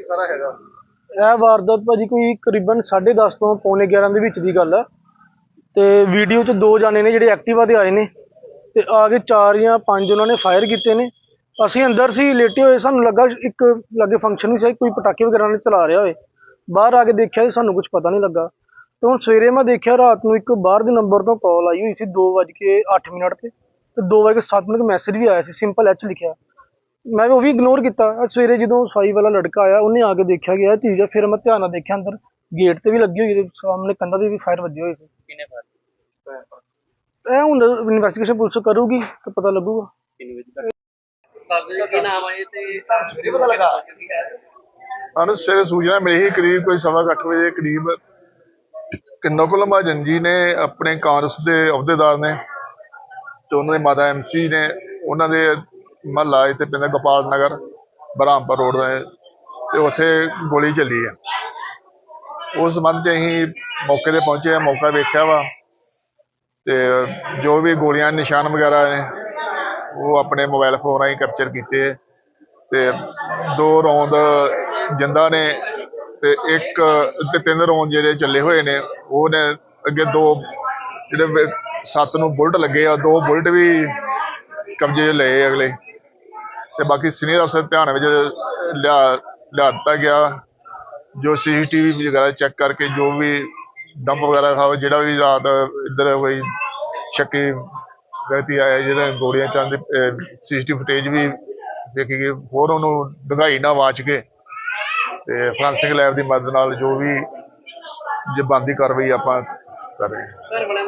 ਕੀ ਸਾਰਾ ਹੈਗਾ? ਇਹ ਵਾਰਦਾਤ ਭਾਜੀ ਕੋਈ ਕਰੀਬਨ 10:30 ਤੋਂ ਪੌਣੇ 11 ਦੇ ਵਿੱਚ ਦੀ ਗੱਲ ਹੈ ਤੇ ਵੀਡੀਓ 'ਚ ਦੋ ਜਾਣੇ ਨੇ ਜਿਹੜੇ ਐਕਟਿਵਾ ਤੇ ਆਏ ਨੇ ਤੇ ਆ ਕੇ ਚਾਰ ਜਾਂ ਪੰਜ ਉਹਨਾਂ ਨੇ ਫਾਇਰ ਕੀਤੇ ਨੇ। ਅਸੀਂ ਅੰਦਰ ਸੀ, ਲੇਟੇ ਹੋਏ, ਸਾਨੂੰ ਲੱਗਾ ਇੱਕ ਲੱਗੇ ਫੰਕਸ਼ਨ ਵੀ ਸੀ, ਕੋਈ ਪਟਾਕੇ ਵਗੈਰਾ ਨੇ ਚਲਾ ਰਿਹਾ ਹੋਏ। ਬਾਹਰ ਆ ਕੇ ਦੇਖਿਆ ਸਾਨੂੰ ਕੁਝ ਪਤਾ ਨਹੀਂ ਲੱਗਾ। ਤੇ ਹੁਣ ਸਵੇਰੇ ਮੈਂ ਦੇਖਿਆ ਰਾਤ ਨੂੰ ਇੱਕ ਬਾਹਰ ਦੇ ਨੰਬਰ ਤੋਂ ਕਾਲ ਆਈ ਹੋਈ ਸੀ 2:08 ਮਿੰਟ ਤੇ। ਤੇ 2:07 ਮਿੰਟ ਮੈਸੇਜ ਵੀ ਆਇਆ ਸੀ ਸਿੰਪਲ ਐਚ ਲਿਖਿਆ। ਮੈਂ ਉਹ ਵੀ ਇਗਨੋਰ ਕੀਤਾ। ਸਵੇਰੇ ਜਦੋਂ ਸਫ਼ਾਈ ਵਾਲਾ ਲੜਕਾ ਆਇਆ ਉਹਨੇ ਆ ਕੇ ਦੇਖਿਆ ਕਿ ਇਹ ਚੀਜ਼ ਹੈ ਫਿਰ ਮੈਂ ਧਿਆਨ ਨਾਲ ਦੇਖਿਆ ਅੰਦਰ ਗੇਟ ਤੇ ਵੀ ਲੱਗੀ ਹੋਈ ਤੇ ਸਾਹਮਣੇ ਕੰਧਾਂ ਤੇ ਵੀ ਫਾਇਰ ਵੱਜੇ ਹੋਏ ਸੀ। ਕਿੰਨੇ ਫਾਇਰ ਇਹ ਹੁਣ ਇਨਵੈਸਟੀਗੇਸ਼ਨ ਪੁਲਿਸ ਕਰੂਗੀ ਤੇ ਪਤਾ ਲੱਗੂਗਾ। ਕਿੰਨੇ ਵਜੇ ਤੱਕ? ਕਾਗਜ਼ ਕੀ ਨਾਮ ਹੈ ਤੇ? ਸਵੇਰੇ ਪਤਾ ਲੱਗਾ? ਸਾਨੂੰ ਸਵੇਰੇ ਸੂਚਨਾ ਮਿਲੀ ਸੀ ਕਰੀਬ ਕੋਈ ਸਵਾ ਕੁ ਅੱਠ ਵਜੇ ਦੇ ਕਰੀਬ ਕਿੰਨੋਕੁਲ ਮਹਾਜਨ ਜੀ ਨੇ ਆਪਣੇ ਕਾਂਗਰਸ ਦੇ ਅਹੁਦੇਦਾਰ ਨੇ ਤੇ ਉਹਨਾਂ ਦੇ ਮਾਤਾ ਐਮਸੀ ਨੇ ਉਹਨਾਂ ਦੇ ਮਹੱਲਾ ਇੱਥੇ ਪਿੰਡ ਗੋਪਾਲ ਨਗਰ, ਬਰਾਮਪੁਰ ਰੋਡ ਤੇ ਤੇ ਉੱਥੇ ਗੋਲੀ ਚੱਲੀ ਹੈ। ਉਸ ਸੰਬੰਧ 'ਚ ਅਸੀਂ ਮੌਕੇ ਤੇ ਪਹੁੰਚੇ ਹਾਂ ਮੌਕਾ ਵੇਖਿਆ ਵਾ ਤੇ ਜੋ ਵੀ ਗੋਲੀਆਂ, ਨਿਸ਼ਾਨ ਵਗੈਰਾ ਨੇ, ਉਹ ਆਪਣੇ ਮੋਬਾਈਲ ਫੋਨ ਰਾਹੀਂ ਕੈਪਚਰ ਕੀਤੇ ਹੈ ਤੇ ਦੋ ਰੌਂਦ ਜਿੰਦਾ ਨੇ ਤੇ ਇੱਕ ਤੇ ਤਿੰਨ ਰੌਂਦ ਜਿਹੜੇ ਚੱਲੇ ਹੋਏ ਨੇ, ਉਹ ਨੇ ਅੱਗੇ ਦੋ ਜਿਹੜੇ ਸੱਤ ਨੂੰ ਬੁਲਟ ਲੱਗੇ ਆ, ਦੋ ਬੁਲਟ ਵੀ ਕਬਜ਼ੇ 'ਚ ਲਏ ਅਗਲੇ। ਤੇ ਬਾਕੀ ਸੀਨੀਅਰ ਅਫਸਰ ਧਿਆਨ ਵਿੱਚ ਲਿਆ ਲਿਆ ਦਿੱਤਾ ਗਿਆ। ਜੋ ਸੀਸੀਟੀਵੀ ਵਗੈਰਾ ਚੈੱਕ ਕਰਕੇ ਜੋ ਵੀ ਡੰਪ ਵਗੈਰਾ ਖਾਓ, ਜਿਹੜਾ ਵੀ ਰਾਤ ਇੱਧਰ ਕੋਈ ਸ਼ੱਕੀ ਵਿਅਕਤੀ ਆਇਆ ਜਿਹੜਾ ਗੋਲੀਆਂ ਚੰਦ ਸੀਸੀਟੀਵੀ ਫੁਟੇਜ ਵੀ ਦੇਖੀ ਗਈ, ਹੋਰ ਉਹਨੂੰ ਡੂੰਘਾਈ ਨਾ ਵਾਚ ਕੇ ਤੇ ਫੋਰੈਂਸਿਕ ਲੈਬ ਦੀ ਮਦਦ ਨਾਲ ਜੋ ਵੀ ਜੇ ਬਣਦੀ ਕਾਰਵਾਈ ਆਪਾਂ ਕਰ ਰਹੇ ਹਾਂ।